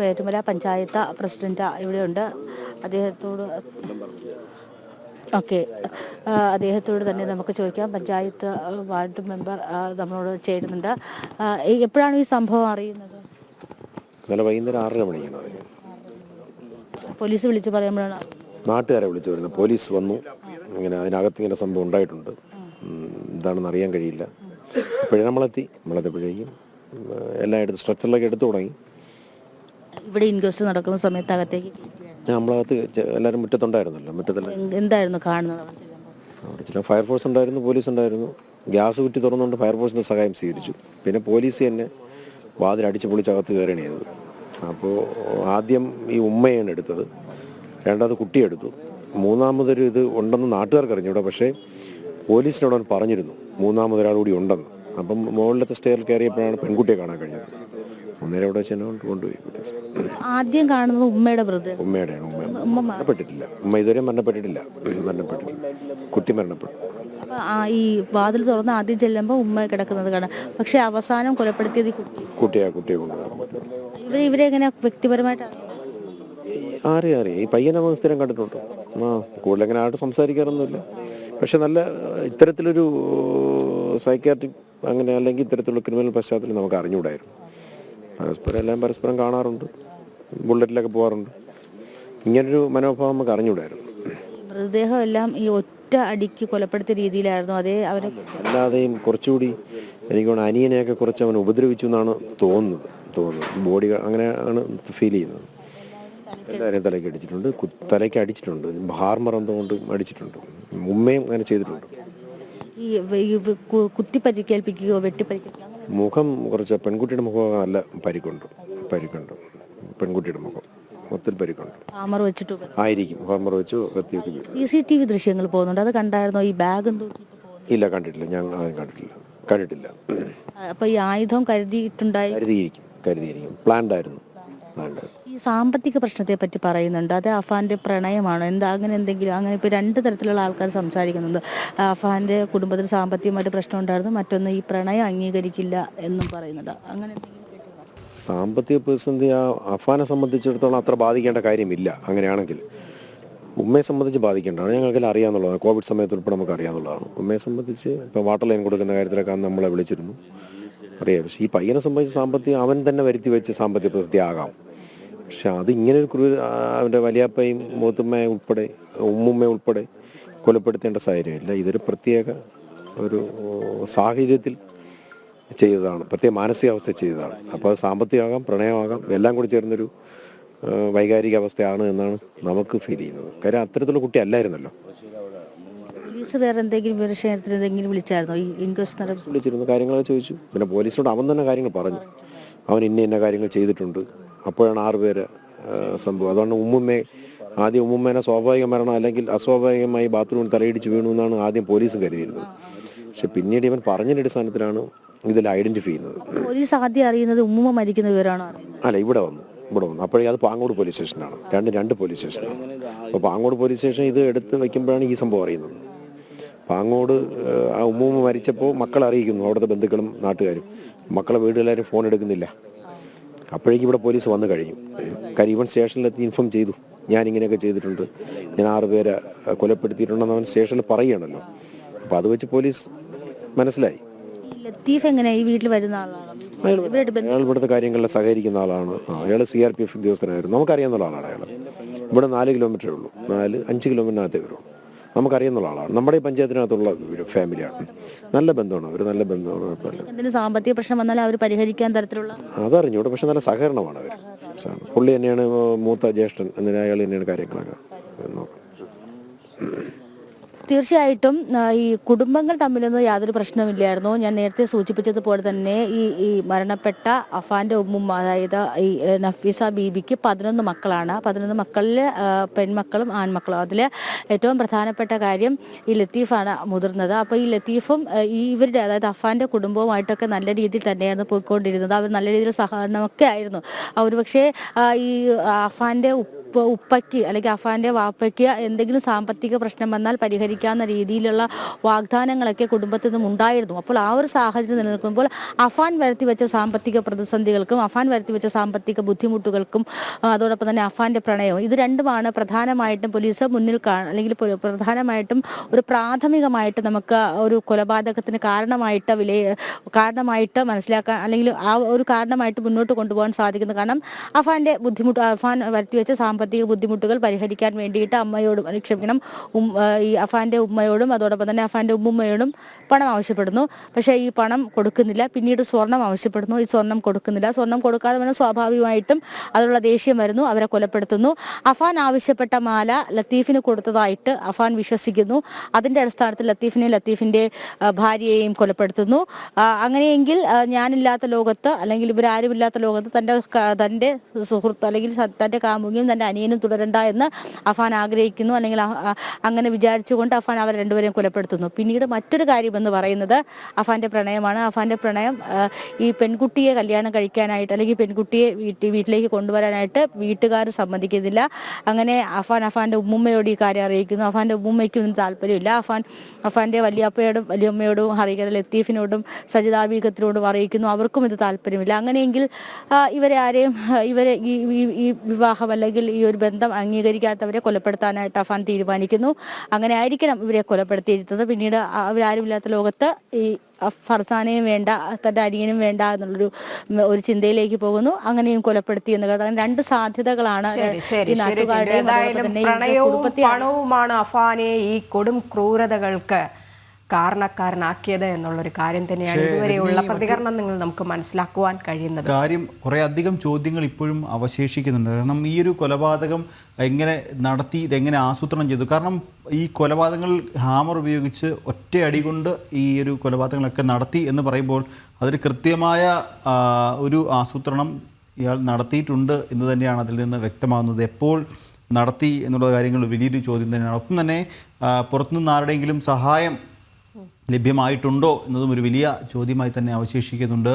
Perumala panchayat president ഇവിടെയുണ്ട്. അദ്ദേഹത്തോട് okay. അദ്ദേഹത്തോട് തന്നെ നമുക്ക് ചോദിക്കാം. പഞ്ചായത്ത് വാർഡ് മെമ്പർ നമ്മളോട് ചേരുന്നുണ്ട്. എപ്പോഴാണ് ഈ സംഭവം അറിയുന്നത്? ഇന്നലെ വൈകുന്നേരം ആറര മണിക്കാണ് അറിയുന്നത്. പോലീസ് വിളിച്ച് പറയുമ്പോഴാണ്. നാട്ടുകാരെ വിളിച്ചു വരുന്നത് പോലീസ് വന്നു. ഇങ്ങനെ അതിനകത്ത് ഇങ്ങനെ സംഭവം ഉണ്ടായിട്ടുണ്ട്. എന്താണെന്ന് അറിയാൻ കഴിയില്ല. ഇപ്പോഴേ നമ്മളെത്തി. നമ്മളെത്തിയപ്പോഴേക്കും എല്ലായിടത്തും സ്ട്രെച്ചറിലൊക്കെ എടുത്തു തുടങ്ങി. ഇവിടെ ഇൻക്വസ്റ്റ് നടക്കുന്ന സമയത്ത് അകത്തേക്ക്. നമ്മളകത്ത് എല്ലാവരും മുറ്റത്തുണ്ടായിരുന്നല്ലോ. മുറ്റത്തെല്ലാം എന്തായിരുന്നു കാണുന്നത് അവിടെ? ചില ഫയർഫോഴ്സ് ഉണ്ടായിരുന്നു പോലീസ് ഉണ്ടായിരുന്നു ഗ്യാസ് കുറ്റി തുറന്നുകൊണ്ട് ഫയർഫോഴ്സിന്റെ സഹായം സ്വീകരിച്ചു. പിന്നെ പോലീസ് തന്നെ വാതിൽ അടിച്ച് പൊളിച്ചകത്ത് കയറുകയാണ് ചെയ്തത്. അപ്പോൾ ആദ്യം ഈ ഉമ്മയാണ് എടുത്തത്. രണ്ടാമത് കുട്ടിയെടുത്തു മൂന്നാമതൊരു ഇത് ഉണ്ടെന്ന് നാട്ടുകാർക്ക് അറിഞ്ഞൂടെ പക്ഷേ പോലീസിനോട് അവൻ പറഞ്ഞിരുന്നു മൂന്നാമതൊരാൾ കൂടി ഉണ്ടെന്ന്. അപ്പം മുകളിലത്തെ സ്റ്റെയറിൽ കയറിയപ്പോഴാണ് പെൺകുട്ടിയെ കാണാൻ കഴിഞ്ഞത്. അന്നേരം അവിടെ വെച്ച് കൊണ്ടുപോയി. ആദ്യം കാണുന്നത് ഉമ്മയുടെ മൃതദേഹം. ഉമ്മയുടെയാണ് ഉമ്മ. മരണപ്പെട്ടിട്ടില്ല. ഉമ്മ ഇതുവരെ മരണപ്പെട്ടിട്ടില്ല. മരണപ്പെട്ടിട്ടില്ല കുട്ടി മരണപ്പെട്ടു. ഈ വാതിൽ തുറന്ന് ആദ്യം ചെല്ലുമ്പോൾ ഉമ്മ കിടക്കുന്നത് കാണാം. പക്ഷെ അവസാനം കൊലപ്പെടുത്തിയത് കുട്ടിയാ കുട്ടി. കുട്ടിയെ കൊണ്ടുപോകാൻ ഇവരെ ഇവരെ എങ്ങനെ വ്യക്തിപരമായിട്ട് അറിയാം? അറിയാം ഈ പയ്യനെ നമുക്ക് സ്ഥിരം കണ്ടിട്ടുണ്ട്. ആ കൂടുതൽ അങ്ങനെ ആയിട്ട് സംസാരിക്കാറൊന്നുമില്ല. പക്ഷെ നല്ല ഇത്തരത്തിലൊരു സൈക്കാട്രിക് അങ്ങനെ അല്ലെങ്കിൽ ഇത്തരത്തിലുള്ള ക്രിമിനൽ പശ്ചാത്തലം നമുക്ക് അറിഞ്ഞുകൂടായിരുന്നു. പരസ്പരം എല്ലാം പരസ്പരം കാണാറുണ്ട്. ബുള്ളറ്റിലൊക്കെ പോകാറുണ്ട്. ഇങ്ങനൊരു മനോഭാവം നമുക്ക് അറിഞ്ഞുകൂടായിരുന്നു. മൃതദേഹം എല്ലാം ഈ ഒറ്റ അടിക്ക് കൊലപ്പെടുത്തിയ രീതിയിലായിരുന്നു. അതേ അവരെ അല്ലാതെയും കുറച്ചുകൂടി എനിക്ക് അനിയനെയൊക്കെ കുറച്ച് അവൻ ഉപദ്രവിച്ചു എന്നാണ് തോന്നുന്നത്. തോന്നുന്നത്. ബോഡി അങ്ങനെയാണ് ഫീൽ ചെയ്യുന്നത്. എല്ലാവരെയും തലയ്ക്ക് അടിച്ചിട്ടുണ്ട്. തലയ്ക്ക് അടിച്ചിട്ടുണ്ട്. ഹാർമർ എന്തുകൊണ്ട് അടിച്ചിട്ടുണ്ട്? ഉമ്മയും അങ്ങനെ ചെയ്തിട്ടുണ്ട്. ഈ കുത്തി പരിക്കേൽപ്പിക്കുകയോ വെട്ടി പരിക്കേൽപ്പിക്കുകയോ അങ്ങനെ മുഖം കുറച്ച് പെൺകുട്ടിയുടെ മുഖം നല്ല പരിക്കുണ്ട്. പരിക്കുണ്ട്. പെൺകുട്ടിയുടെ മുഖം. മൊത്തത്തിൽ പരിക്കുണ്ട്. ഹാമർ വെച്ചിട്ട് ആയിരിക്കും. ഹാമർ വെച്ചു കത്തിയൊക്കെ വീഴും. സി സി ടി വി ദൃശ്യങ്ങൾ പോകുന്നുണ്ട്. അത് കണ്ടായിരുന്നോ? ഈ ബാഗ് ഇല്ല കണ്ടിട്ടില്ല. ഞാൻ ആരും കണ്ടിട്ടില്ല. കണ്ടിട്ടില്ല. അപ്പൊ ഈ ആയുധം കരുതിയിട്ടുണ്ടായി? കരുതിയിരിക്കും. കരുതിയിരിക്കും. പ്ലാൻഡ് ആയിരുന്നു. പ്ലാൻഡ് ആയിരുന്നു. സാമ്പത്തിക പ്രശ്നത്തെ പറ്റി പറയുന്നുണ്ട്. അത് അഫാന്റെ പ്രണയമാണ്? എന്താ അങ്ങനെ എന്തെങ്കിലും? അങ്ങനെ ഇപ്പൊ രണ്ട് തരത്തിലുള്ള ആൾക്കാർ സംസാരിക്കുന്നുണ്ട്. അഫാന്റെ കുടുംബത്തിൽ സാമ്പത്തികമായിട്ട് പ്രശ്നം ഉണ്ടായിരുന്നു. മറ്റൊന്ന് ഈ പ്രണയം അംഗീകരിക്കില്ല എന്നും പറയുന്നുണ്ട്. അങ്ങനെ സാമ്പത്തിക പ്രതിസന്ധി ആ അഫാനെ സംബന്ധിച്ചിടത്തോളം അത്ര ബാധിക്കേണ്ട കാര്യമില്ല. അങ്ങനെയാണെങ്കിൽ ഉമ്മയെ സംബന്ധിച്ച് ബാധിക്കേണ്ടതാണ്. ഞങ്ങൾക്ക് അറിയാമെന്നുള്ളതാണ് കോവിഡ് സമയത്ത് ഉൾപ്പെടെ നമുക്ക് അറിയാമെന്നുള്ളതാണ് ഉമ്മയെ സംബന്ധിച്ച് ഇപ്പോൾ വാട്ടർ ലൈൻ കൊടുക്കുന്ന കാര്യത്തിലൊക്കെ നമ്മളെ വിളിച്ചിരുന്നു. അറിയാം. പക്ഷേ ഈ പയ്യനെ സംബന്ധിച്ച് സാമ്പത്തികം അവൻ തന്നെ വരുത്തി വെച്ച് സാമ്പത്തിക പ്രതിസന്ധി ആകാം. പക്ഷെ അത് ഇങ്ങനെ ഒരു ക്രൂ ആ, അവന്റെ വലിയപ്പയും മൂത്തമ്മ ഉൾപ്പെടെ ഉമ്മുമ്മയെ ഉൾപ്പെടെ കൊലപ്പെടുത്തേണ്ട സാഹചര്യമില്ല. ഇതൊരു പ്രത്യേക ഒരു സാഹചര്യത്തിൽ ചെയ്തതാണ്. പ്രത്യേക മാനസികാവസ്ഥ ചെയ്തതാണ്. അപ്പോൾ അത് സാമ്പത്തികമാകാം പ്രണയമാകാം എല്ലാം കൂടി ചേർന്നൊരു വൈകാരിക അവസ്ഥയാണ് എന്നാണ് നമുക്ക് ഫീൽ ചെയ്യുന്നത്. കാര്യം അത്തരത്തിലുള്ള കുട്ടി അല്ലായിരുന്നല്ലോ. പോലീസ് വേറെ എന്തെങ്കിലും വിവരശേഖരത്തിന് എന്തെങ്കിലും വിളിച്ചായിരുന്നോ? ഈ ഇൻക്വസ്റ്റ് നട വിളിച്ചിരുന്നു. കാര്യങ്ങളൊക്കെ ചോദിച്ചു. പിന്നെ പോലീസിനോട് അവൻ തന്നെ കാര്യങ്ങൾ പറഞ്ഞു. അവൻ ഇന്ന ഇന്ന കാര്യങ്ങൾ ചെയ്തിട്ടുണ്ട്. അപ്പോഴാണ് ആറ് പേര് ആ, സംഭവം. അതുകൊണ്ട് ഉമ്മുമ്മയെ ആദ്യം ഉമ്മുമ്മേനെ സ്വാഭാവിക മരണം അല്ലെങ്കിൽ അസ്വാഭാവികമായി ബാത്റൂമിൽ തലയിടിച്ച് വീണു എന്നാണ് ആദ്യം പോലീസ് കരുതിയിരുന്നത്. പക്ഷെ പിന്നീട് ഇവൻ പറഞ്ഞതിന്റെ അടിസ്ഥാനത്തിലാണ് ഇതിൽ ഐഡന്റിഫൈ ചെയ്യുന്നത്. പോലീസ് ആദ്യം അറിയുന്നത് ഉമ്മുമ്മ മരിക്കുന്ന വിവരമാണ് അല്ല ഇവിടെ വന്നു ഇവിടെ വന്നു. അപ്പോഴേ അത് പാങ്ങോട് പോലീസ് സ്റ്റേഷനാണ് രണ്ട് രണ്ട് പോലീസ് സ്റ്റേഷനാണ് അപ്പോൾ പാങ്ങോട് പോലീസ് സ്റ്റേഷൻ ഇത് എടുത്ത് വെക്കുമ്പോഴാണ് ഈ സംഭവം അറിയുന്നത്. പാങ്ങോട് ആ ഉമ്മുമ്മ മരിച്ചപ്പോൾ മക്കളെ അറിയിക്കുന്നു അവിടുത്തെ ബന്ധുക്കളും നാട്ടുകാരും. മക്കളെ വീടുകളാരും ഫോൺ എടുക്കുന്നില്ല. അപ്പോഴേക്കും ഇവിടെ പോലീസ് വന്നു കഴിഞ്ഞു. കാര്യം ഇവൻ സ്റ്റേഷനിലെത്തി ഇൻഫോം ചെയ്തു. ഞാൻ ഇങ്ങനെയൊക്കെ ചെയ്തിട്ടുണ്ട്. ഞാൻ ആറ് പേരെ കൊലപ്പെടുത്തിയിട്ടുണ്ടെന്ന് അവൻ സ്റ്റേഷനിൽ പറയുകയാണല്ലോ. അപ്പോൾ അത് വെച്ച് പോലീസ് മനസ്സിലായി. ലത്തീഫ് ഈ വീട്ടിൽ വരുന്ന ആളാണ്? അയാൾ ഇവിടുത്തെ കാര്യങ്ങളിൽ സഹകരിക്കുന്ന ആളാണ്. അയാൾ സി ആർ പി എഫ് ഉദ്യോഗസ്ഥനായിരുന്നു. നമുക്കറിയാവുന്ന ആളാണ് അയാൾ. ഇവിടെ നാല് കിലോമീറ്ററേ ഉള്ളൂ. നാല് അഞ്ച് കിലോമീറ്ററിനകത്തേ വരുള്ളൂ. നമുക്കറിയുന്ന ആളാണ്. നമ്മുടെ ഈ പഞ്ചായത്തിനകത്തുള്ള ഒരു ഫാമിലിയാണ്. നല്ല ബന്ധമാണ്. ഒരു നല്ല ബന്ധമാണ്. കുഴപ്പമില്ല. എന്തെങ്കിലും സാമ്പത്തിക പ്രശ്നം വന്നാൽ അവർ പരിഹരിക്കാൻ തരത്തിലുള്ള അതറിഞ്ഞൂടെ. പക്ഷെ നല്ല സഹകരണമാണ് അവർ പുള്ളി തന്നെയാണ് മൂത്ത ജ്യേഷ്ഠൻ എന്നിട്ട് അയാൾ തന്നെയാണ് കാര്യങ്ങളൊക്കെ നോക്കുന്നത്. തീർച്ചയായിട്ടും ഈ കുടുംബങ്ങൾ തമ്മിലൊന്നും യാതൊരു പ്രശ്നമില്ലായിരുന്നു. ഞാൻ നേരത്തെ സൂചിപ്പിച്ചതുപോലെ തന്നെ ഈ ഈ മരണപ്പെട്ട അഫാന്റെ ഉമ്മും അതായത് ഈ നഫീസ ബീബിക്ക് പതിനൊന്ന് മക്കളാണ്. പതിനൊന്ന് മക്കളിൽ പെൺമക്കളും ആൺമക്കളും. അതിൽ ഏറ്റവും പ്രധാനപ്പെട്ട കാര്യം ഈ ലത്തീഫാണ് മുതിർന്നത്. അപ്പോൾ ഈ ലത്തീഫും ഈ ഇവരുടെ അതായത് അഫാന്റെ കുടുംബവുമായിട്ടൊക്കെ നല്ല രീതിയിൽ തന്നെയായിരുന്നു പോയിക്കൊണ്ടിരുന്നത്. അവർ നല്ല രീതിയിൽ സഹകരണമൊക്കെ ആയിരുന്നു. അവർ പക്ഷേ ഈ ഉപ്പ ഉപ്പ ഉപ്പയ്ക്ക് അല്ലെങ്കിൽ അഫാന്റെ വാപ്പയ്ക്ക് എന്തെങ്കിലും സാമ്പത്തിക പ്രശ്നം വന്നാൽ പരിഹരിക്കാവുന്ന രീതിയിലുള്ള വാഗ്ദാനങ്ങളൊക്കെ കുടുംബത്തിൽ നിന്നും ഉണ്ടായിരുന്നു. അപ്പോൾ ആ ഒരു സാഹചര്യം നിലനിൽക്കുമ്പോൾ അഫാൻ വരുത്തി വെച്ച സാമ്പത്തിക പ്രതിസന്ധികൾക്കും അഫാൻ വരുത്തി വെച്ച സാമ്പത്തിക ബുദ്ധിമുട്ടുകൾക്കും അതോടൊപ്പം തന്നെ അഫാന്റെ പ്രണയവും ഇത് രണ്ടുമാണ് പ്രധാനമായിട്ടും പോലീസ് മുന്നിൽ അല്ലെങ്കിൽ പ്രധാനമായിട്ടും ഒരു പ്രാഥമികമായിട്ട് നമുക്ക് ഒരു കൊലപാതകത്തിന് കാരണമായിട്ട് വില കാരണമായിട്ട് മനസ്സിലാക്കാൻ അല്ലെങ്കിൽ ആ ഒരു കാരണമായിട്ട് മുന്നോട്ട് കൊണ്ടുപോകാൻ സാധിക്കുന്നത് കാരണം അഫാന്റെ ബുദ്ധിമുട്ട് അഫാൻ വരുത്തി വെച്ച സാമ്പത്തിക ബുദ്ധിമുട്ടുകൾ പരിഹരിക്കാൻ വേണ്ടിയിട്ട് അമ്മയോടും ക്ഷമിക്കണം ഈ അഫാന്റെ ഉമ്മയോടും അതോടൊപ്പം തന്നെ അഫാന്റെ ഉമ്മുമ്മയോടും പണം ആവശ്യപ്പെടുന്നു. പക്ഷേ ഈ പണം കൊടുക്കുന്നില്ല. പിന്നീട് സ്വർണം ആവശ്യപ്പെടുന്നു. ഈ സ്വർണം കൊടുക്കുന്നില്ല. സ്വർണം കൊടുക്കാതെ തന്നെ സ്വാഭാവികമായിട്ടും അതിനുള്ള ദേഷ്യം വരുന്നു. അവരെ കൊലപ്പെടുത്തുന്നു. അഫാൻ ആവശ്യപ്പെട്ട മാല ലത്തീഫിന് കൊടുത്തതായിട്ട് അഫാൻ വിശ്വസിക്കുന്നു. അതിന്റെ അടിസ്ഥാനത്തിൽ ലത്തീഫിനെ ലത്തീഫിന്റെ ഭാര്യയെയും കൊലപ്പെടുത്തുന്നു. അങ്ങനെയെങ്കിൽ ഞാനില്ലാത്ത ലോകത്ത് അല്ലെങ്കിൽ ഇവരാരുമില്ലാത്ത ലോകത്ത് തന്റെ തന്റെ സുഹൃത്ത് അല്ലെങ്കിൽ തന്റെ കാമുകിയും തന്റെ അനിയനും തുടരണ്ട എന്ന് അഫാൻ ആഗ്രഹിക്കുന്നു. അല്ലെങ്കിൽ അങ്ങനെ വിചാരിച്ചുകൊണ്ട് അഫാൻ അവർ രണ്ടുപേരെയും കൊലപ്പെടുത്തുന്നു. പിന്നീട് മറ്റൊരു കാര്യം എന്ന് പറയുന്നത് അഫാന്റെ പ്രണയമാണ്. അഫാന്റെ പ്രണയം ഈ പെൺകുട്ടിയെ കല്യാണം കഴിക്കാനായിട്ട് അല്ലെങ്കിൽ പെൺകുട്ടിയെ വീട്ടിലേക്ക് കൊണ്ടുവരാനായിട്ട് വീട്ടുകാർ സമ്മതിക്കുന്നില്ല. അങ്ങനെ അഫാൻ അഫാന്റെ ഉമ്മുമ്മയോട് ഈ കാര്യം അറിയിക്കുന്നു. അഫാന്റെ ഉമ്മുമ്മയ്ക്കും ഒന്നും താല്പര്യമില്ല. അഫാൻ അഫാന്റെ വലിയപ്പയോടും വലിയമ്മയോടും ഹറിയ ലത്തീഫിനോടും സജിതാബീഗത്തിനോടും അറിയിക്കുന്നു. അവർക്കും ഇത് താല്പര്യമില്ല. അങ്ങനെയെങ്കിൽ ഇവരെ ആരെയും ഇവരെ ഈ വിവാഹം അല്ലെങ്കിൽ ഈ ഒരു ബന്ധം അംഗീകരിക്കാത്തവരെ കൊലപ്പെടുത്താനായിട്ട് അഫാൻ തീരുമാനിക്കുന്നു. അങ്ങനെ ആയിരിക്കണം ഇവരെ കൊലപ്പെടുത്തിയിരുന്നത്. പിന്നീട് അവരാരുമില്ലാത്ത ലോകത്ത് ഈ ഫർസാനെയും വേണ്ട തന്റെ അനിയനും വേണ്ട എന്നുള്ളൊരു ഒരു ചിന്തയിലേക്ക് പോകുന്നു. അങ്ങനെയും കൊലപ്പെടുത്തി എന്ന് കാരണം രണ്ട് സാധ്യതകളാണ് ഈ പ്രണയവും കുടുംബത്തെ പണവുമാണ് അഫാനെ ഈ കൊടും ക്രൂരതകൾക്ക് കാരണക്കാരനാക്കിയത് എന്നുള്ളൊരു കാര്യം തന്നെയാണ് ഇതുവരെയുള്ള പ്രതികരണം നിങ്ങൾ നമുക്ക് മനസ്സിലാക്കുവാൻ കഴിയുന്നത്. കാര്യം കുറേ അധികം ചോദ്യങ്ങൾ ഇപ്പോഴും അവശേഷിക്കുന്നുണ്ട്. കാരണം ഈ ഒരു കൊലപാതകം എങ്ങനെ നടത്തി ഇതെങ്ങനെ ആസൂത്രണം ചെയ്തു? കാരണം ഈ കൊലപാതകങ്ങൾ ഹാമർ ഉപയോഗിച്ച് ഒറ്റയടി കൊണ്ട് ഈ ഒരു കൊലപാതകങ്ങളൊക്കെ നടത്തി എന്ന് പറയുമ്പോൾ അതിൽ കൃത്യമായ ഒരു ആസൂത്രണം ഇയാൾ നടത്തിയിട്ടുണ്ട് എന്ന് തന്നെയാണ് അതിൽ നിന്ന് വ്യക്തമാകുന്നത്. എപ്പോൾ നടത്തി എന്നുള്ള കാര്യങ്ങൾ വലിയൊരു ചോദ്യം തന്നെയാണ്. ഒപ്പം തന്നെ പുറത്തുനിന്ന് ആരുടെയെങ്കിലും സഹായം ലഭ്യമായിട്ടുണ്ടോ എന്നതും ഒരു വലിയ ചോദ്യമായി തന്നെ അവശേഷിക്കുന്നുണ്ട്.